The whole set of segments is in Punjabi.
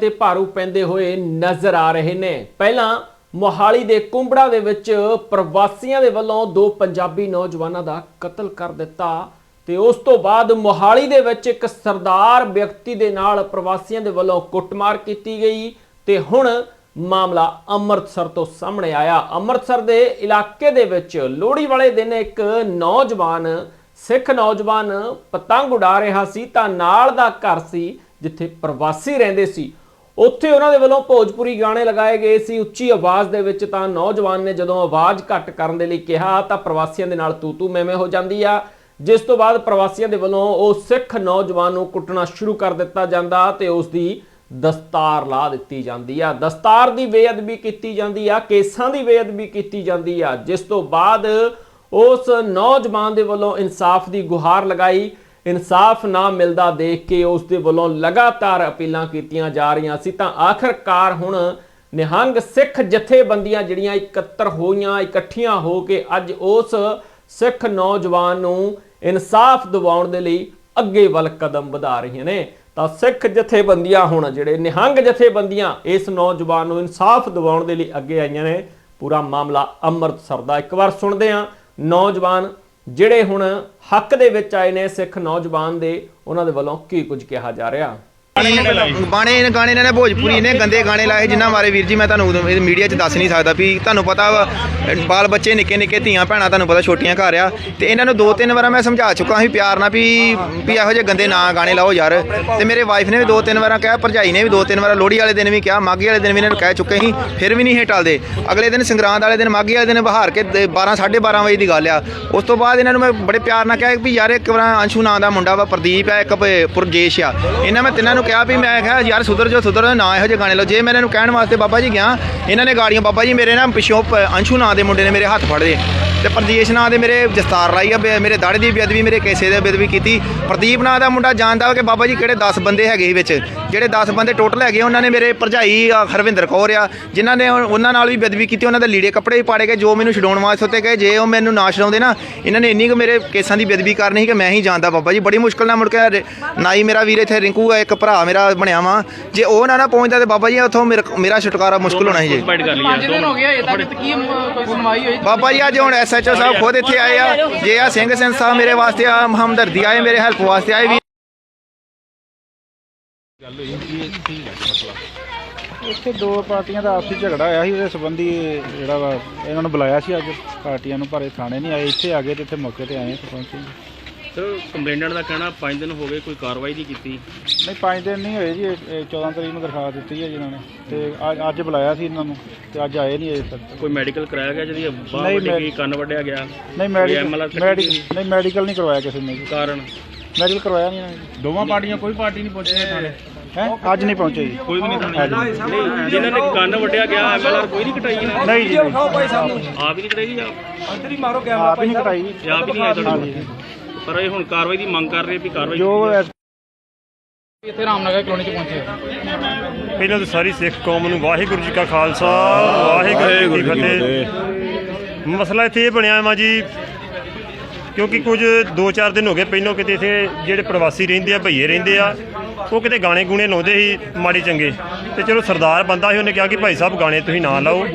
ਤੇ ਭਾਰੂ ਪੈਂਦੇ ਹੋਏ ਨਜ਼ਰ ਆ ਰਹੇ ਨੇ। ਪਹਿਲਾਂ ਮੋਹਾਲੀ ਦੇ ਕੁੰਬੜਾ ਦੇ ਵਿੱਚ ਪ੍ਰਵਾਸੀਆਂ ਦੇ ਵੱਲੋਂ ਦੋ ਪੰਜਾਬੀ ਨੌਜਵਾਨਾਂ ਦਾ ਕਤਲ ਕਰ ਦਿੱਤਾ ਤੇ ਉਸ ਤੋਂ ਬਾਅਦ ਮੋਹਾਲੀ ਦੇ ਵਿੱਚ ਇੱਕ ਸਰਦਾਰ ਵਿਅਕਤੀ ਦੇ ਨਾਲ ਪ੍ਰਵਾਸੀਆਂ ਦੇ ਵੱਲੋਂ ਕੁੱਟਮਾਰ ਕੀਤੀ ਗਈ ਤੇ ਹੁਣ ਮਾਮਲਾ ਅੰਮ੍ਰਿਤਸਰ ਤੋਂ ਸਾਹਮਣੇ ਆਇਆ। ਅੰਮ੍ਰਿਤਸਰ ਦੇ ਇਲਾਕੇ ਦੇ ਵਿੱਚ ਲੋਹੜੀ ਵਾਲੇ ਦਿਨ ਇੱਕ ਨੌਜਵਾਨ, ਸਿੱਖ ਨੌਜਵਾਨ ਪਤੰਗ ਉਡਾ ਰਿਹਾ ਸੀ ਤਾਂ ਨਾਲ ਦਾ ਘਰ ਸੀ ਜਿੱਥੇ ਪ੍ਰਵਾਸੀ ਰਹਿੰਦੇ ਸੀ। ਉੱਥੇ ਉਹਨਾਂ ਦੇ ਵੱਲੋਂ ਭੋਜਪੁਰੀ ਗਾਣੇ ਲਗਾਏ ਗਏ ਸੀ। ਉੱਚੀ ਆਵਾਜ਼ ਦੇ ਵਿੱਚ ਤਾਂ ਨੌਜਵਾਨ ਨੇ ਜਦੋਂ ਆਵਾਜ਼ ਘੱਟ ਕਰਨ ਦੇ ਲਈ ਕਿਹਾ, ਤਾਂ ਪ੍ਰਵਾਸੀਆਂ ਦੇ ਨਾਲ ਤੂਤੂ ਤੂ ਮੈਵੇਂ ਹੋ ਜਾਂਦੀ ਆ। ਜਿਸ ਤੋਂ ਬਾਅਦ ਪ੍ਰਵਾਸੀਆਂ ਦੇ ਵੱਲੋਂ ਉਹ ਸਿੱਖ ਨੌਜਵਾਨ ਨੂੰ ਕੁੱਟਣਾ ਸ਼ੁਰੂ ਕਰ ਦਿੱਤਾ ਜਾਂਦਾ ਤੇ ਉਸ ਦੀ ਦਸਤਾਰ ਲਾ ਦਿੱਤੀ ਜਾਂਦੀ ਆ। ਦਸਤਾਰ ਦੀ ਬੇਅਦਬੀ ਕੀਤੀ ਜਾਂਦੀ ਆ, ਕੇਸਾਂ ਦੀ ਬੇਅਦਬੀ ਕੀਤੀ ਜਾਂਦੀ ਆ। ਜਿਸ ਤੋਂ ਬਾਅਦ ਉਸ ਨੌਜਵਾਨ ਦੇ ਵੱਲੋਂ ਇਨਸਾਫ ਦੀ ਗੁਹਾਰ ਲਗਾਈ। ਇਨਸਾਫ ਨਾ ਮਿਲਦਾ ਦੇਖ ਕੇ ਉਸ ਦੇ ਵੱਲੋਂ ਲਗਾਤਾਰ ਅਪੀਲਾਂ ਕੀਤੀਆਂ ਜਾ ਰਹੀਆਂ ਸੀ, ਤਾਂ ਆਖਰਕਾਰ ਹੁਣ ਨਿਹੰਗ ਸਿੱਖ ਜਥੇਬੰਦੀਆਂ ਜਿਹੜੀਆਂ ਇਕੱਤਰ ਹੋਈਆਂ, ਇਕੱਠੀਆਂ ਹੋ ਕੇ ਅੱਜ ਉਸ ਸਿੱਖ ਨੌਜਵਾਨ ਨੂੰ ਇਨਸਾਫ ਦਿਵਾਉਣ ਦੇ ਲਈ ਅੱਗੇ ਵੱਲ ਕਦਮ ਵਧਾ ਰਹੀਆਂ ਨੇ। ਤਾਂ ਸਿੱਖ ਜਥੇਬੰਦੀਆਂ ਹੁਣ ਜਿਹੜੇ ਨਿਹੰਗ ਜਥੇਬੰਦੀਆਂ ਇਸ ਨੌਜਵਾਨ ਨੂੰ ਇਨਸਾਫ ਦਿਵਾਉਣ ਦੇ ਲਈ ਅੱਗੇ ਆਈਆਂ ਨੇ, ਪੂਰਾ ਮਾਮਲਾ ਅੰਮ੍ਰਿਤਸਰ ਦਾ ਇੱਕ ਵਾਰ ਸੁਣਦੇ ਹਾਂ। ਨੌਜਵਾਨ ਜਿਹੜੇ ਹੁਣ ਹੱਕ ਦੇ ਵਿੱਚ ਆਏ ਨੇ ਸਿੱਖ ਨੌਜਵਾਨ ਦੇ, ਉਹਨਾਂ ਦੇ ਵੱਲੋਂ ਕੀ ਕੁਝ ਕਿਹਾ ਜਾ ਰਿਹਾ? ਬਾਣੇ ਗਾਣੇ ਨੇ ਭੋਜਪੁਰੀ ਨੇ ਗੰਦੇ ਗਾਣੇ ਲਾਏ ਜਿਨ੍ਹਾਂ ਬਾਰੇ ਵੀਰ ਜੀ ਮੈਂ ਤੁਹਾਨੂੰ ਮੀਡੀਆ 'ਚ ਦੱਸ ਨਹੀਂ ਸਕਦਾ ਵੀ ਤੁਹਾਨੂੰ ਪਤਾ ਬਾਲ ਬੱਚੇ ਨਿੱਕੇ ਨਿੱਕੇ ਧੀਆਂ ਭੈਣਾਂ ਤੁਹਾਨੂੰ ਪਤਾ ਛੋਟੀਆਂ ਘਰ ਆ ਤੇ ਇਹਨਾਂ ਨੂੰ ਦੋ ਤਿੰਨ ਵਾਰ ਮੈਂ ਸਮਝਾ ਚੁੱਕਾ ਸੀ ਪਿਆਰ ਨਾਲ ਵੀ ਵੀ ਇਹੋ ਜਿਹੇ ਗੰਦੇ ਨਾ ਗਾਣੇ ਲਾਓ ਯਾਰ। ਤੇ ਮੇਰੇ ਵਾਈਫ ਨੇ ਵੀ ਦੋ ਤਿੰਨ ਵਾਰਾਂ ਕਿਹਾ ਭਰਜਾਈ ਨੇ ਵੀ ਦੋ ਤਿੰਨ ਵਾਰ ਲੋਹੜੀ ਵਾਲੇ ਦਿਨ ਵੀ ਕਿਹਾ ਮਾਘੀ ਵਾਲੇ ਦਿਨ ਵੀ ਇਹਨਾਂ ਨੂੰ ਕਹਿ ਚੁੱਕੇ ਸੀ ਫਿਰ ਵੀ ਨਹੀਂ ਇਹ ਟਲਦੇ ਅਗਲੇ ਦਿਨ ਸੰਗਰਾਂਦ ਵਾਲੇ ਦਿਨ ਮਾਘੀ ਵਾਲੇ ਦਿਨ ਬਹਾਰ ਕੇ 12 12:30 ਵਜੇ ਦੀ ਗੱਲ ਆ। ਉਸ ਤੋਂ ਬਾਅਦ ਇਹਨਾਂ ਨੂੰ ਮੈਂ ਬੜੇ ਪਿਆਰ ਨਾਲ ਕਿਹਾ ਵੀ ਯਾਰ ਇੱਕ ਵਾਰ ਅੰਸ਼ੂ ਨਾਂ ਦਾ ਮੁੰਡਾ ਵਾ ਪ੍ਰਦੀਪ ਆ ਇੱਕ ਪੁਰਜੇਸ਼ ਆ। ਇਹਨਾਂ ਮੈਂ ਤਿੰਨਾਂ ਨੂੰ ਕਿਹਾ ਵੀ ਮੈਂ ਕਿਹਾ ਯਾਰ ਸੁਧਰ ਜੋ ਸੁਧਰ ਜੋ, ਨਾ ਇਹੋ ਜਿਹੇ ਗਾਣੇ ਲਓ। ਜੇ ਮੈਂ ਇਹਨਾਂ ਨੂੰ ਕਹਿਣ ਵਾਸਤੇ ਬਾਬਾ ਜੀ ਗਿਆ ਇਹਨਾਂ ਨੇ ਗਾੜੀਆਂ ਬਾਬਾ ਜੀ ਮੇਰੇ ਨਾ ਪਿੱਛੋਂ ਪ- ਅੰਸ਼ੂ ਨਾਂ ਦੇ ਮੁੰਡੇ ਨੇ ਮੇਰੇ ਹੱਥ ਫੜ ਲਏ। ਤੇ ਪ੍ਰਦੇਸ਼ ਨਾਂ ਦੇ ਮੇਰੇ ਦਸਤਾਰ ਲਾਈ ਆ ਬੇ- ਮੇਰੇ ਦਾੜੀ ਦੀ ਬੇਅਦਬੀ ਮੇਰੇ ਕੇਸੇ ਦੀ ਬੇਅਦਬੀ ਕੀਤੀ। ਪ੍ਰਦੀਪ ਨਾਂ ਦਾ ਮੁੰਡਾ ਜਾਣਦਾ ਵਾ ਕਿ ਬਾਬਾ ਜੀ ਕਿਹੜੇ 10 ਬੰਦੇ ਹੈਗੇ ਸੀ ਵਿੱਚ। ਜਿਹੜੇ 10 ਬੰਦੇ ਟੋਟਲ ਹੈਗੇ ਉਹਨਾਂ ਨੇ ਮੇਰੇ ਭਰਜਾਈ ਆ ਹਰਵਿੰਦਰ ਕੌਰ ਆ ਜਿਨ੍ਹਾਂ ਨੇ ਉਹ- ਉਹਨਾਂ ਨਾਲ ਵੀ ਬੇਅਦਬੀ ਕੀਤੀ ਉਹਨਾਂ ਦੇ ਲੀੜੇ ਕੱਪੜੇ ਵੀ ਪਾੜੇ ਗਏ। ਜੋ ਮੈਨੂੰ ਛਡਾਉਣ ਵਾਸਤੇ ਉੱਤੇ ਗਏ ਜੇ ਉਹ ਮੈਨੂੰ ਨਾ ਛਡਾਉਂਦੇ ਨਾ ਇਹਨਾਂ ਨੇ ਇੰਨੀ ਕੁ ਮੇਰੇ ਕੇਸਾਂ ਦੀ ਬੇਅਦਬੀ ਕਰਨੀ ਸੀ ਕਿ ਮੈਂ ਹੀ ਜਾਣਦਾ ਬਾਬਾ ਜੀ। ਬੜੀ ਮੁਸ਼ਕਲ ਨਾਲ ਮੁੜ ਕੇ ਰ- ਨਾਈ ਮੇਰਾ ਵੀਰ ਇੱਥੇ ਰਿੰਕੂ ਆ ਇੱਕ ਭਰਾ ਮੇਰਾ ਬਣਿਆ ਵਾ। ਜੇ ਉਹ ਨਾ ਨਾ ਪਹੁੰਚਦਾ ਤੇ ਬਾਬਾ ਜੀ ਉੱਥੋਂ ਮੇਰਾ ਮੇਰਾ ਛੁਟਕਾਰਾ ਮੁਸ਼ਕਲ ਹੋਣਾ ਸੀ ਜੀ। ਪਾਰਟਿਸਪੇਟ ਕਰ ਲਿਆ ਪੰਜ ਦਿਨ ਹੋ ਗਏ ਅਜੇ ਤੱਕ ਕੀ ਮ- ਕੋਈ ਸੁਣਵਾਈ ਹੋਈ? ਬਾਬਾ ਜੀ ਅੱਜ ਹੁਣ ਐਸਐਚਓ ਸਾਹਿਬ ਖੁਦ ਇੱਥੇ ਆਏ ਆ। ਜੇ ਆ ਸਿੰਘ ਸਿੰਘ ਸਾਹਿਬ ਮੇਰੇ ਵਾਸਤੇ ਆ ਹਮਦਰਦੀ ਆਏ ਮੇਰੇ ਹੈਲਪ ਵਾਸਤੇ ਆਏ ਵੀ। ਇੱਥੇ ਦੋ ਪਾਰਟੀਆਂ ਦਾ ਆਪਸੀ ਝਗੜਾ ਹੋਇਆ ਸੀ ਉਹਦੇ ਸੰਬੰਧੀ ਜਿਹੜਾ ਵਾ ਇਹਨਾਂ ਨੂੰ ਬੁਲਾਇਆ ਸੀ ਅੱਜ। ਪਾਰਟੀਆਂ ਨੂੰ ਪਰ ਇਹ ਥਾਣੇ ਨਹੀਂ ਆਏ ਇੱਥੇ ਆ ਗਏ ਤੇ ਇੱਥੇ ਮੌਕੇ ਤੇ ਆਏ ਸਰਪੰਚ। ਸਰ ਕੰਪਲੇਨੈਂਟ ਦਾ ਕਹਿਣਾ 5 ਦਿਨ ਹੋ ਗਏ ਕੋਈ ਕਾਰਵਾਈ ਨਹੀਂ ਕੀਤੀ। ਨਹੀਂ ਪੰਜ ਦਿਨ ਨਹੀਂ ਹੋਏ ਜੀ ਇਹ- ਇਹ 14 ਤਰੀਕ ਨੂੰ ਦਰਖਾਸਤ ਦਿੱਤੀ ਹੈ ਜਿਨ੍ਹਾਂ ਨੇ। ਤੇ ਅੱਜ- ਅੱਜ ਬੁਲਾਇਆ ਸੀ ਇਹਨਾਂ ਨੂੰ ਤੇ ਅੱਜ ਆਏ ਨਹੀਂ ਅਜੇ ਤੱਕ। ਕੋਈ ਮੈਡੀਕਲ ਕਰਾਇਆ ਗਿਆ ਜਿਹਦੀ ਬਾਹ ਨਹੀਂ, ਵੱਢੀ ਮੈਂ- ਗਈ ਕੰਨ ਵੱਢਿਆ ਗਿਆ? ਨਹੀਂ MLR ਮੈਡੀਕਲ ਕੱਟੀ ਮੈਡੀਕਲ ਨਹੀਂ ਮੈਡੀਕਲ ਨਹੀਂ ਕਰਵਾਇਆ ਕਿਸੇ ਨੇ ਜੀ। ਕਾਰਨ? ਮੈਡੀਕਲ ਕਰਵਾਇਆ ਨਹੀਂ ਇਹਨਾਂ ਨੇ ਦੋਵਾਂ ਪਾਰਟੀਆਂ ਕੋਈ ਪਾਰਟੀ ਨਹੀਂ ਪਹੁੰਚੀ ਥਾਣੇ। ਹੈ? ਅੱਜ ਨਹੀਂ ਪਹੁੰਚੇ ਜੀ। ਕੋਈ ਵੀ ਨਹੀਂ ਥਾਣੇ। ਜਿਨ੍ਹਾਂ ਨੇ ਕੰਨ ਵੱਢਿਆ ਗਿਆ ਐਮਐਲਆਰ ਕੋਈ ਨਹੀਂ ਕਟਾਈ ਇਹਨਾਂ ਨੇ? ਨਹੀਂ ਜੀ ਨਹੀਂ। ਆਪ ਹੀ ਨਹੀਂ ਕਟਾਈ ਜਾਂ ਆਪ? ਹੀ ਨਹੀਂ ਕਟਾਈ। ਜੀ। ਜਾਂ ਆਪ ਹੀ ਨਹੀਂ ਆਏ ਤੁਹਾਡੇ ਹਾਂਜੀ। ਕੋਲ? ਪਰ ਇਹ ਹੁਣ ਕਾਰਵਾਈ ਦੀ ਮੰਗ ਕਰ ਰਹੇ ਵੀ ਕਾਰਵਾਈ ਜੋ ਜਾਵੇ। ਇੱਥੇ ਰਾਮਨਗਰ ਕਲੋਨੀ ਚ ਪਹੁੰਚੇ ਪਹਿਲਾਂ ਤਾਂ ਸਾਰੀ ਸਿੱਖ ਕੌਮ ਨੂੰ ਵਾਹਿਗੁਰੂ ਜੀ ਕਾ ਖਾਲਸਾ ਵਾਹਿਗੁਰੂ ਜੀ ਕੀ ਫਤਿਹ। ਮਸਲਾ ਇੱਥੇ ਇਹ ਬਣਿਆ ਵਾ ਜੀ ਕਿਉਂਕਿ ਕੁਝ 2-4 ਦਿਨ ਹੋ ਗਏ ਪਹਿਲਾਂ ਕਿਤੇ ਇੱਥੇ ਜਿਹੜੇ ਪ੍ਰਵਾਸੀ ਰਹਿੰਦੇ ਆ ਭਈਏ ਰਹਿੰਦੇ ਆ ਉਹ ਕਿਤੇ ਗਾਣੇ ਗੂਣੇ ਲਾਉਂਦੇ ਸੀ ਮਾੜੇ ਚੰਗੇ। ਤੇ ਚਲੋ ਸਰਦਾਰ ਬੰਦਾ ਸੀ ਉਹਨੇ ਕਿਹਾ ਕਿ ਭਾਈ ਸਾਹਿਬ ਗਾਣੇ ਤੁਸੀਂ ਨਾ ਲਾਓ।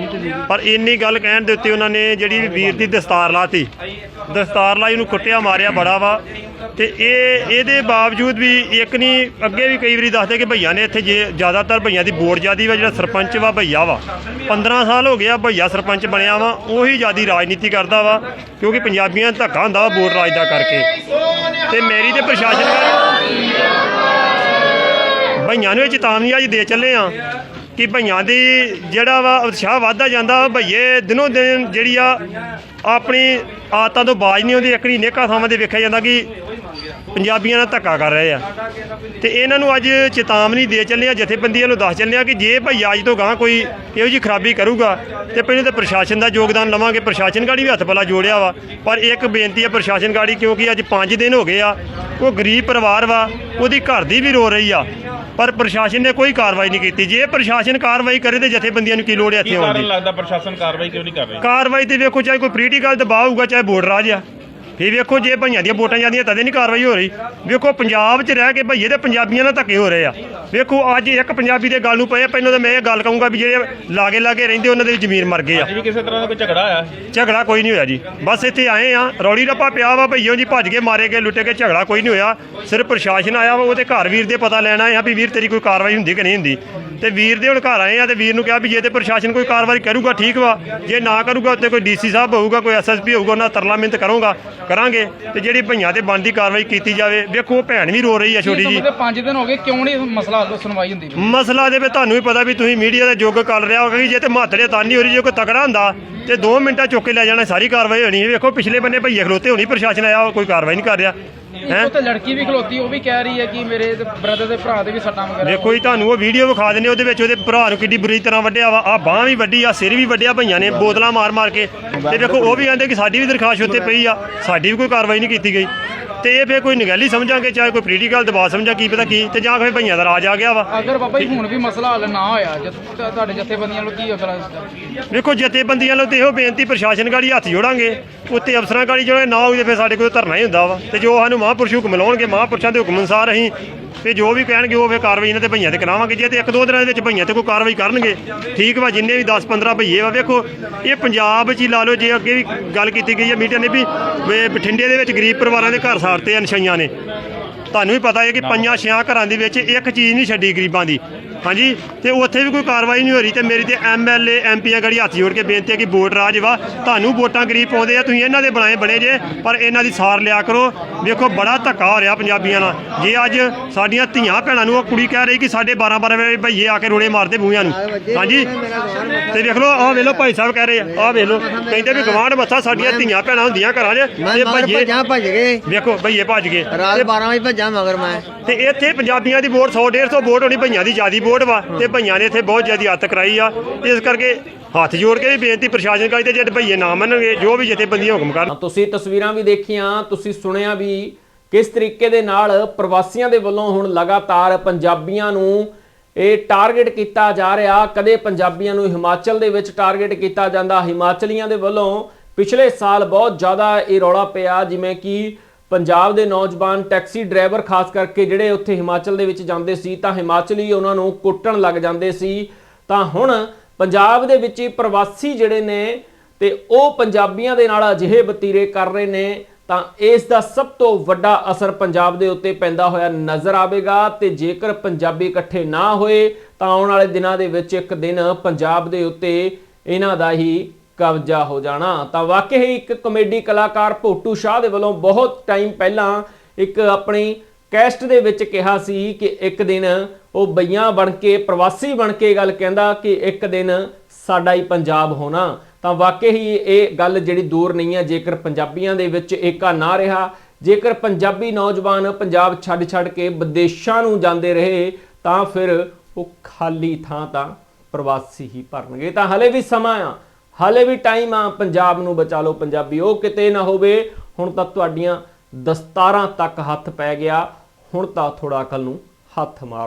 ਪਰ ਇੰਨੀ ਗੱਲ ਕਹਿਣ ਦੇ ਉੱਤੇ ਉਹਨਾਂ ਨੇ ਜਿਹੜੀ ਵੀਰ ਦੀ ਦਸਤਾਰ ਲਾਤੀ ਦਸਤਾਰ ਲਾਈ ਨੂੰ ਕੁੱਟਿਆ, ਮਾਰਿਆ, ਬੜਾ ਵਾ। ਤੇ ਇਹ, ਇਹਦੇ ਬਾਵਜੂਦ ਵੀ ਇੱਕ ਨਹੀਂ ਅੱਗੇ ਵੀ ਕਈ ਵਾਰੀ ਦੱਸਦੇ ਕਿ ਭਈਆ ਨੇ ਇੱਥੇ ਜੇ ਜ਼ਿਆਦਾਤਰ ਭਈਆ ਦੀ ਵੋਟ ਜ਼ਿਆਦੀ ਵਾ, ਜਿਹੜਾ ਸਰਪੰਚ ਵਾ, ਭਈਆ ਵਾ। 15 ਸਾਲ ਹੋ ਗਿਆ ਭਈਆ ਸਰਪੰਚ ਬਣਿਆ ਵਾ, ਉਹੀ ਜ਼ਿਆਦੀ ਰਾਜਨੀਤੀ ਕਰਦਾ ਵਾ, ਕਿਉਂਕਿ ਪੰਜਾਬੀਆਂ ਦਾ ਧੱਕਾ ਹੁੰਦਾ ਵਾ ਵੋਟ ਰਾਜ ਦਾ ਕਰਕੇ। ਤੇ ਮੇਰੀ ਤੇ ਪ੍ਰਸ਼ਾਸਨ ਕਰ ਭਈਆਂ ਨੂੰ ਇਹ ਚੇਤਾਵਨੀ ਅੱਜ ਦੇ ਚੱਲੇ ਆ। ਕਿ ਭਈਆਂ ਦੀ ਜਿਹੜਾ ਵਾ ਉਤਸ਼ਾਹ ਵੱਧਦਾ ਜਾਂਦਾ ਵਾ। ਭਈਏ ਦਿਨੋਂ ਦਿਨ ਜਿਹੜੀ ਆ ਆਪਣੀ ਆਦਤਾਂ ਤੋਂ ਬਾਜ ਨਹੀਂ ਆਉਂਦੀ ਇੱਕੜੀ ਨੇਕਾ ਥਾਵਾਂ ਤੇ ਵੇਖਿਆ ਜਾਂਦਾ ਕਿ ਪੰਜਾਬੀਆਂ ਨਾਲ ਧੱਕਾ ਕਰ ਰਹੇ ਆ। ਤੇ ਇਹਨਾਂ ਨੂੰ ਅੱਜ ਚੇਤਾਵਨੀ ਦੇ ਚੱਲੇ ਆ ਜਥੇਬੰਦੀਆਂ ਨੂੰ ਦੱਸ ਚੱਲੇ ਆ ਕਿ ਜੇ ਭਈਆ ਅੱਜ ਤੋਂ ਗਾਂ ਕੋਈ ਇਹੋ ਜਿਹੀ ਖਰਾਬੀ ਕਰੂਗਾ ਤੇ ਪਹਿਲੇ ਤਾਂ ਪ੍ਰਸ਼ਾਸਨ ਦਾ ਯੋਗਦਾਨ ਲਵਾਂਗੇ। ਪ੍ਰਸ਼ਾਸਨ ਗਾੜੀ ਵੀ ਹੱਥ ਪਲਾ ਜੋੜਿਆ ਵਾ। ਪਰ ਇੱਕ ਬੇਨਤੀ ਹੈ ਪ੍ਰਸ਼ਾਸਨ ਗਾੜੀ ਕਿਉਂਕਿ ਅੱਜ 5 ਦਿਨ ਹੋ ਗਏ ਆ। ਉਹ ਗਰੀਬ ਪਰਿਵਾਰ ਵਾ ਉਹਦੀ ਘਰ ਦੀ ਵੀ ਰੋ ਰਹੀ ਆ। ਪਰ ਪ੍ਰਸ਼ਾਸਨ ਨੇ ਕੋਈ ਕਾਰਵਾਈ ਨਹੀਂ ਕੀਤੀ। ਜੇ ਪ੍ਰਸ਼ਾਸਨ ਕਾਰਵਾਈ ਕਰੇ ਤੇ ਜਥੇਬੰਦੀਆਂ ਨੂੰ ਕੀ ਲੋੜ ਹੈ ਇੱਥੇ ਆਉਣ ਦੀ? ਲੱਗਦਾ ਪ੍ਰਸ਼ਾਸਨ ਕਾਰਵਾਈ ਕਿਉਂ ਨਹੀਂ ਕਰ ਰਹੀ? ਕਾਰਵਾਈ ਤੇ ਵੇਖੋ ਚਾਹੇ ਕੋਈ ਪੋਲੀਟੀਕਲ ਦਬਾਅ ਹੋਊਗਾ ਚਾਹੇ ਵੋਟ ਰਾਜ ਆ। ਫਿਰ ਵੇਖੋ ਜੇ ਭਈਆਂ ਦੀਆਂ ਵੋਟਾਂ ਜਾਂਦੀਆਂ ਤਦੇ ਨਹੀਂ ਕਾਰਵਾਈ ਹੋ ਰਹੀ। ਵੇਖੋ ਪੰਜਾਬ 'ਚ ਰਹਿ ਕੇ ਭਈਏ ਤੇ ਪੰਜਾਬੀਆਂ ਨਾਲ ਧੱਕੇ ਹੋ ਰਹੇ ਆ। ਵੇਖੋ ਅੱਜ ਇੱਕ ਪੰਜਾਬੀ ਦੇ ਗੱਲ ਨੂੰ ਪਏ ਪਹਿਲਾਂ ਤਾਂ ਮੈਂ ਇਹ ਗੱਲ ਕਹੂੰਗਾ ਵੀ ਜਿਹੜੇ ਲਾਗੇ ਲਾਗੇ ਰਹਿੰਦੇ ਉਹਨਾਂ ਦੇ ਵੀ ਜ਼ਮੀਰ ਮਰ ਗਏ ਆ। ਜੀ ਕਿਸੇ ਤਰ੍ਹਾਂ ਦਾ ਕੋਈ ਝਗੜਾ ਆਇਆ ਝਗੜਾ ਕੋਈ ਨਹੀਂ ਹੋਇਆ ਜੀ। ਬਸ ਇੱਥੇ ਆਏ ਆ ਰੌਲੀ ਰੱਪਾ ਪਿਆ ਵਾ ਭਈਓ ਜੀ ਭੱਜ ਕੇ ਮਾਰੇ ਗਏ ਲੁੱਟੇ ਗਏ ਝਗੜਾ ਕੋਈ ਨਹੀਂ ਹੋਇਆ। ਸਿਰਫ ਪ੍ਰਸ਼ਾਸਨ ਆਇਆ ਵਾ ਉਹਦੇ ਘਰ ਵੀਰ ਦੇ ਪਤਾ ਲੈਣਾ ਆ ਵੀ ਵੀਰ ਤੇਰੀ ਕੋਈ ਕਾਰਵਾਈ ਹੁੰਦੀ ਕਿ ਨਹੀਂ ਹੁੰਦੀ। ਤੇ ਵੀਰ ਦੇ ਹੁਣ ਘਰ ਆਏ ਆ ਤੇ ਵੀਰ ਨੂੰ ਕਿਹਾ ਵੀ ਜੇ ਤੇ ਪ੍ਰਸ਼ਾਸਨ ਕੋਈ ਕਾਰਵਾਈ ਕਰੂਗਾ ਠੀਕ ਵਾ। ਜੇ ਨਾ ਕਰੂਗਾ ਉੱਤੇ ਕੋਈ ਡੀਸੀ ਸਾਹਿਬ ਹੋਊਗਾ ਕੋਈ ਐਸਐਸਪੀ ਹੋਊਗਾ ਉਹਨਾਂ ਤਰਲਾ ਮਿੰਤ ਕਰੂਗਾ ਕਰਾਂਗੇ। ਤੇ ਜਿਹੜੀ ਭਈਆਂ ਤੇ ਬਣਦੀ ਕਾਰਵਾਈ ਕੀਤੀ ਜਾਵੇ ਵੇਖੋ ਉਹ ਭੈਣ ਵੀ ਰੋ ਰਹੀ ਆ ਛੋਟੀ ਜੀ 5 ਦਿਨ ਹੋ ਗਏ ਕਿਉਂ ਨਹੀਂ ਮਸਲਾ ਸੁਣਵਾਈ ਹੁੰਦੀ? ਮਸਲਾ ਦੇ ਵਿੱਚ ਤੁਹਾਨੂੰ ਵੀ ਪਤਾ ਵੀ ਤੁਸੀਂ ਮੀਡੀਆ ਦਾ ਯੁੱਗ ਕਰ ਰਿਹਾ ਹੋਗਾ ਕਿ ਜੇ ਤੇ ਮਾਤਰੇ ਤਾਂ ਨਹੀਂ ਹੋ ਰਹੀ ਜੇ ਕੋਈ ਤਕੜਾ ਹੁੰਦਾ ਤੇ 2 ਮਿੰਟਾਂ ਚੁੱਕ ਕੇ ਲੈ ਜਾਣਾ ਸਾਰੀ ਕਾਰਵਾਈ ਹੋਣੀ ਹੈ। ਵੇਖੋ ਪਿਛਲੇ ਬੰਨੇ ਭਈਏ ਖਲੋਤੇ ਹੋਣੀ ਪ੍ਰਸ਼ਾਸਨ ਆਇਆ ਉਹ ਕੋਈ ਕਾਰਵਾਈ ਨਹੀਂ ਕਰ ਰਿਹਾ। ਹੈ? ਉੱਥੇ ਲੜਕੀ ਵੀ ਖਲੋਤੀ ਉਹ ਵੀ ਕਹਿ ਰਹੀ ਹੈ ਕਿ ਮੇਰੇ ਬ੍ਰਦਰ ਦੇ ਭਰਾ ਦੇ ਵੀ ਸੱਟਾਂ ਵਗੈਰਾ ਵੇਖੋ ਜੀ ਤੁਹਾਨੂੰ ਉਹ ਵੀਡੀਓ ਵਿਖਾ ਦਿੰਦੇ ਉਹਦੇ ਵਿੱਚ ਉਹਦੇ ਭਰਾ ਨੂੰ ਕਿੱਡੀ ਬੁਰੀ ਤਰ੍ਹਾਂ ਵੱਢਿਆ ਵਾ। ਆ ਬਾਹ ਵੀ ਵੱਢੀ ਆ ਸਿਰ ਵੀ ਵੱਢਿਆ ਭਈਆਂ ਨੇ ਬੋਤਲਾਂ ਮਾਰ ਮਾਰ ਕੇ। ਤੇ ਵੇਖੋ ਉਹ ਵੀ ਕਹਿੰਦੇ ਕਿ ਸਾਡੀ ਵੀ ਦਰਖਾਸਤ ਉੱਤੇ ਪਈ ਆ ਸਾਡੀ ਵੀ ਕੋਈ ਕਾਰਵਾਈ ਨਹੀਂ ਕੀਤੀ ਗਈ। ਤੇ ਇਹ ਫੇਰ ਕੋਈ ਨਿਗਹਿਲੀ ਸਮਝਾਂਗੇ ਚਾਹੇ ਕੋਈ ਪੋਲੀਟੀਕਲ ਦਬਾਅ ਸਮਝਾਂ ਕੀ ਪਤਾ ਕੀ ਤੇ ਜਾਂ ਫਿਰ ਭਈਆਂ ਦਾ ਰਾਜ ਆ ਗਿਆ ਵਾ। ਅਗਰ ਬਾਬਾ ਜੀ ਹੁਣ ਵੀ ਮਸਲਾ ਹੱਲ ਨਾ ਹੋਇਆ ਜਦ ਤੁਹਾਡੇ ਜਥੇਬੰਦੀਆਂ ਨੂੰ ਕੀ ਵੇਖੋ ਜਥੇਬੰਦੀਆਂ ਨੂੰ ਤੇ ਇਹੋ ਬੇਨਤੀ ਪ੍ਰਸ਼ਾਸਨ ਗਾੜੀ ਹੱਥ ਜੋੜਾਂਗੇ। ਉੱਤੇ ਅਫਸਰਾਂ ਗਾੜੀ ਜੋੜੇ ਨਾ ਹੋਵੇ ਫਿਰ ਸਾਡੇ ਕੋਲ ਧਰਨਾ ਹੀ ਹੁੰਦਾ ਵਾ। ਤੇ ਜੋ ਸਾਨੂੰ ਮਹਾਂਪੁਰਸ਼ ਹੁਕਮ ਲਾਉਣਗੇ ਮਹਾਂਪੁਰਸ਼ਾਂ ਦੇ ਹੁਕਮ ਅਨੁਸਾਰ ਅਸੀਂ ਤੇ ਜੋ ਵੀ ਕਹਿਣਗੇ ਉਹ ਫੇ ਕਾਰਵਾਈ ਇਹਨਾਂ ਤੇ ਭਈਆਂ ਤੇ ਕਰਾਵਾਂਗੇ। ਜੇ ਤੇ ਇੱਕ ਦੋ ਦਿਨਾਂ ਦੇ ਵਿੱਚ ਭਈਆਂ ਤੇ ਕੋਈ ਕਾਰਵਾਈ ਕਰਨਗੇ ਠੀਕ ਵਾ ਜਿੰਨੇ ਵੀ 10 15 ਭਈਏ ਵਾ ਵੇਖੋ ਇਹ ਪੰਜਾਬ 'ਚ ਹੀ ਲਾ ਲਓ ਜੇ ਅੱਗੇ ਵੀ ਗੱਲ ਕੀਤੀ ਗਈ ਹੈ ਮੀਡੀਆ ਨੇ ਵੀ ਬਠਿੰਡੇ ਦੇ ਵਿੱਚ ਗਰੀਬ ਪਰਿਵਾਰਾਂ ਦੇ ਘਰ ਸਾੜਤੇ ਆ ਨਸ਼ਈਆਂ ਨੇ। ਤੁਹਾਨੂੰ ਵੀ ਪਤਾ ਹੈ ਕਿ ਪੰਜਾਂ ਛਿਆਂ ਘਰਾਂ ਦੇ ਵਿੱਚ ਇੱਕ ਚੀਜ਼ ਨਹੀਂ ਛੱਡੀ ਗਰੀਬਾਂ ਦੀ। ਹਾਂਜੀ ਤੇ ਉੱਥੇ ਵੀ ਕੋਈ ਕਾਰਵਾਈ ਨਹੀਂ ਹੋ ਰਹੀ ਤੇ ਮੇਰੀ ਤੇ ਐਮਐਲਏ ਐਮਪੀਆਂ ਗੜੀ ਹੱਥ ਜੋੜ ਕੇ ਬੇਨਤੀ ਹੈ ਕਿ ਵੋਟ ਰਾਜ ਵਾ। ਤੁਹਾਨੂੰ ਵੋਟਾਂ ਗਰੀਬ ਪਾਉਂਦੇ ਆ ਤੁਸੀਂ ਇਹਨਾਂ ਦੇ ਬਣਾਏ ਬਣੇ ਜੇ ਪਰ ਇਹਨਾਂ ਦੀ ਸਾਰ ਲਿਆ ਕਰੋ। ਵੇਖੋ ਬੜਾ ਧੱਕਾ ਹੋ ਰਿਹਾ ਪੰਜਾਬੀਆਂ ਨਾਲ। ਜੇ ਅੱਜ ਸਾਡੀਆਂ ਧੀਆਂ ਭੈਣਾਂ ਨੂੰ ਉਹ ਕੁੜੀ ਕਹਿ ਰਹੀ ਕਿ ਸਾਡੇ 12 12 ਵਜੇ ਭਈਏ ਆ ਕੇ ਰੋੜੇ ਮਾਰਦੇ ਬੂਹਿਆਂ ਨੂੰ। ਹਾਂਜੀ? ਤੇ ਵੇਖ ਲਓ ਆਹ ਵੇਖ ਲਓ ਭਾਈ ਸਾਹਿਬ ਕਹਿ ਰਹੇ ਆ ਆਹ ਵੇਖ ਲਓ। ਕਹਿੰਦੇ ਵੀ ਗਵਾਂਢ ਮੱਥਾ ਸਾਡੀਆਂ ਧੀਆਂ ਭੈਣਾਂ ਹੁੰਦੀਆਂ ਘਰਾਂ 'ਚ। ਤੇ ਭਈਏ ਭੱਜ ਗਏ। ਵੇਖੋ ਭਈਏ ਭੱਜ ਗਏ। ਰਾਤ 12 ਵਜੇ ਭੱਜਾਂ ਮਗਰ ਮੈਂ। ਤੇ ਇੱਥੇ ਪੰਜਾਬੀਆਂ ਦੀ ਵੋਟ 100 150 ਵੋਟ ਹੋਣੀ ਭਈਆਂ ਦੀ ਜਿਆਦੀ ਵੋਟ ਵਾ ਤੇ ਭਈਆਂ ਨੇ ਇੱਥੇ ਬਹੁਤ ਜ਼ਿਆਦੀ ਹੱਤ ਕਰਾਈ ਆ। ਇਸ ਕਰਕੇ ਹੱਥ ਜੋੜ ਕੇ ਵੀ ਬੇਨਤੀ ਪ੍ਰਸ਼ਾਸਨ ਕਰੀ ਤੇ ਜਿਹੜੇ ਭਈਏ ਨਾ ਮੰਨਣਗੇ ਜੋ ਵੀ ਜਥੇਬੰਦੀਆਂ ਹੁਕਮ ਕਰਨ ਤੁਸੀਂ ਤਸਵੀਰਾਂ ਵੀ ਦੇਖੀਆਂ ਤੁਸੀਂ ਸੁਣਿਆ ਵੀ ਕਿਸ ਤਰੀਕੇ ਦੇ ਨਾਲ ਪ੍ਰਵਾਸੀਆਂ ਦੇ ਵੱਲੋਂ ਹੁਣ ਲਗਾਤਾਰ ਪੰਜਾਬੀਆਂ ਨੂੰ ਇਹ ਟਾਰਗੇਟ ਕੀਤਾ ਜਾ ਰਿਹਾ। ਕਦੇ ਪੰਜਾਬੀਆਂ ਨੂੰ ਹਿਮਾਚਲ ਦੇ ਵਿੱਚ ਟਾਰਗੇਟ ਕੀਤਾ ਜਾਂਦਾ। ਹਿਮਾਚਲੀਆਂ ਦੇ ਵੱਲੋਂ ਪਿਛਲੇ ਸਾਲ ਬਹੁਤ ਜ਼ਿਆਦਾ ਇਹ ਰੌਲਾ ਪਿਆ ਜਿਵੇਂ ਕਿ ਪੰਜਾਬ ਦੇ ਨੌਜਵਾਨ ਟੈਕਸੀ ਡਰਾਈਵਰ, ਖਾਸ ਕਰਕੇ ਜਿਹੜੇ ਉੱਥੇ ਹਿਮਾਚਲ ਦੇ ਵਿੱਚ ਜਾਂਦੇ ਸੀ, ਤਾਂ ਹਿਮਾਚਲੀ ਉਹਨਾਂ ਨੂੰ ਕੁੱਟਣ ਲੱਗ ਜਾਂਦੇ ਸੀ। ਤਾਂ ਹੁਣ ਪੰਜਾਬ ਦੇ ਵਿੱਚ ਹੀ ਪ੍ਰਵਾਸੀ ਜਿਹੜੇ ਨੇ ਤੇ ਉਹ ਪੰਜਾਬੀਆਂ ਦੇ ਨਾਲ ਅਜਿਹੇ ਬਤੀਰੇ ਕਰ ਰਹੇ ਨੇ, ਤਾਂ ਇਸ ਦਾ ਸਭ ਤੋਂ ਵੱਡਾ ਅਸਰ ਪੰਜਾਬ ਦੇ ਉੱਤੇ ਪੈਂਦਾ ਹੋਇਆ ਨਜ਼ਰ ਆਵੇਗਾ ਤੇ ਜੇਕਰ ਪੰਜਾਬੀ ਇਕੱਠੇ ਨਾ ਹੋਏ, ਤਾਂ ਆਉਣ ਵਾਲੇ ਦਿਨਾਂ ਦੇ ਵਿੱਚ ਇੱਕ ਦਿਨ ਪੰਜਾਬ ਦੇ ਉੱਤੇ ਇਹਨਾਂ ਦਾ ਹੀ ਕਬਜ਼ਾ ਹੋ ਜਾਣਾ। ਤਾਂ ਵਾਕਈ ਹੀ ਇੱਕ ਕਮੇਡੀ ਕਲਾਕਾਰ ਭੋਟੂ ਸ਼ਾਹ ਦੇ ਵੱਲੋਂ ਬਹੁਤ ਟਾਈਮ ਪਹਿਲਾਂ ਇੱਕ ਆਪਣੀ ਕੈਸਟ ਦੇ ਵਿੱਚ ਕਿਹਾ ਸੀ ਕਿ ਇੱਕ ਦਿਨ ਉਹ ਬਈਆਂ ਬਣ ਕੇ, ਪ੍ਰਵਾਸੀ ਬਣ ਕੇ ਗੱਲ ਕਹਿੰਦਾ ਕਿ ਇੱਕ ਦਿਨ ਸਾਡਾ ਹੀ ਪੰਜਾਬ ਹੋਣਾ। ਤਾਂ ਵਾਕਈ ਹੀ ਇਹ ਗੱਲ ਜਿਹੜੀ ਦੂਰ ਨਹੀਂ ਹੈ, ਜੇਕਰ ਪੰਜਾਬੀਆਂ ਦੇ ਵਿੱਚ ਏਕਾ ਨਾ ਰਿਹਾ, ਜੇਕਰ ਪੰਜਾਬੀ ਨੌਜਵਾਨ ਪੰਜਾਬ ਛੱਡ ਛੱਡ ਕੇ ਵਿਦੇਸ਼ਾਂ ਨੂੰ ਜਾਂਦੇ ਰਹੇ, ਤਾਂ ਫਿਰ ਉਹ ਖਾਲੀ ਥਾਂ ਤਾਂ ਪ੍ਰਵਾਸੀ ਹੀ ਭਰਨਗੇ। ਤਾਂ ਹਲੇ ਵੀ ਸਮਾਂ ਆ। ਹਾਲੇ ਵੀ ਟਾਈਮ ਆ, ਪੰਜਾਬ ਨੂੰ ਬਚਾ ਲਓ ਪੰਜਾਬੀ। ਉਹ ਕਿਤੇ ਨਾ ਹੋਵੇ, ਹੁਣ ਤਾਂ ਤੁਹਾਡੀਆਂ ਦਸਤਾਰਾਂ ਤੱਕ ਹੱਥ ਪੈ ਗਿਆ, ਹੁਣ ਤਾਂ ਥੋੜਾ ਅਕਲ ਨੂੰ ਹੱਥ ਮਾਰ।